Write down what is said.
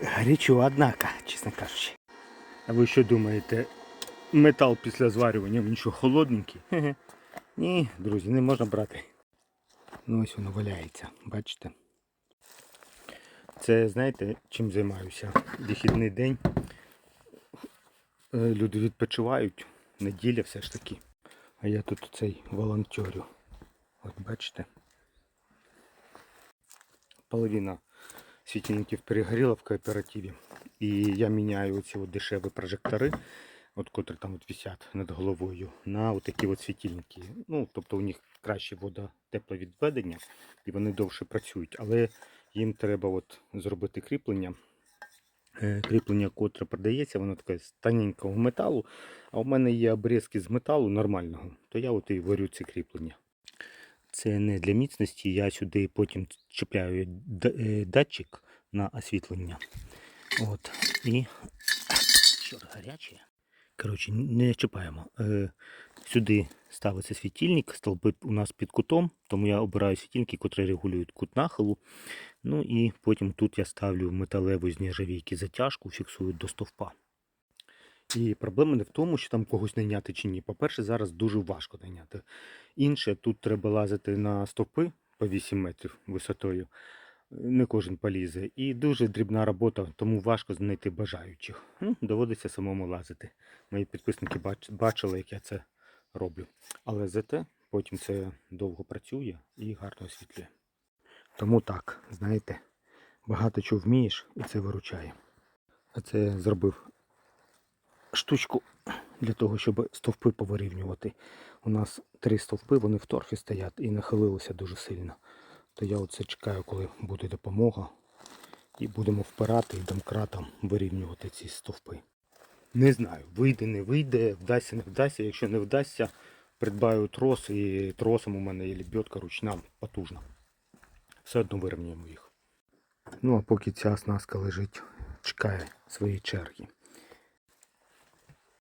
Гарячо, однако, чесно кажучи. А ви що думаєте, метал після зварювання він що холодненький? Ні, друзі, не можна брати. Ну ось воно валяється, бачите? Це знаєте, чим займаюся? Вихідний день. Е, Люди відпочивають, неділя все ж таки. А я тут цей волонтерю. От бачите? Половина світильників перегоріла в кооперативі. І я міняю оці от дешеві прожектори, от котрі там от висять над головою, на такі от світильники. Ну, тобто у них краще водотепловідведення і вони довше працюють. Але їм треба от зробити кріплення. Е, Кріплення, котре продається, воно таке з тоненького металу, а у мене є обрізки з металу нормального, то я от і варю це кріплення. Це не для міцності, я сюди потім чіпляю е, датчик на освітлення. От. І. Чорт, гаряче. Коротше, не чіпаємо. Е, сюди ставиться світильник, столби у нас під кутом, тому я обираю світильники, які регулюють кут нахилу. Ну і потім тут я ставлю металеву з нержавійки затяжку, фіксую до стовпа. І проблема не в тому, що там когось найняти чи ні. По-перше, зараз дуже важко найняти. Інше, тут треба лазити на стовпи по 8 метрів висотою. Не кожен полізе. І дуже дрібна робота, тому важко знайти бажаючих. Ну, доводиться самому лазити. Мої підписники бач- бачили, як я це роблю. Але зате потім це довго працює і гарно освітлює. Тому так, знаєте, багато чого вмієш і це виручає. А це я зробив штучку для того, щоб стовпи повирівнювати. У нас три стовпи, вони в торфі стоять і нахилилися дуже сильно. То я оце чекаю, коли буде допомога. І будемо впирати і домкратом вирівнювати ці стовпи. Не знаю, вийде, не вийде, вдасться, не вдасться. Якщо не вдасться, придбаю трос і тросом у мене є лебедка ручна потужна. Все одно вирівнюємо їх. Ну а поки ця оснастка лежить, чекає своєї черги.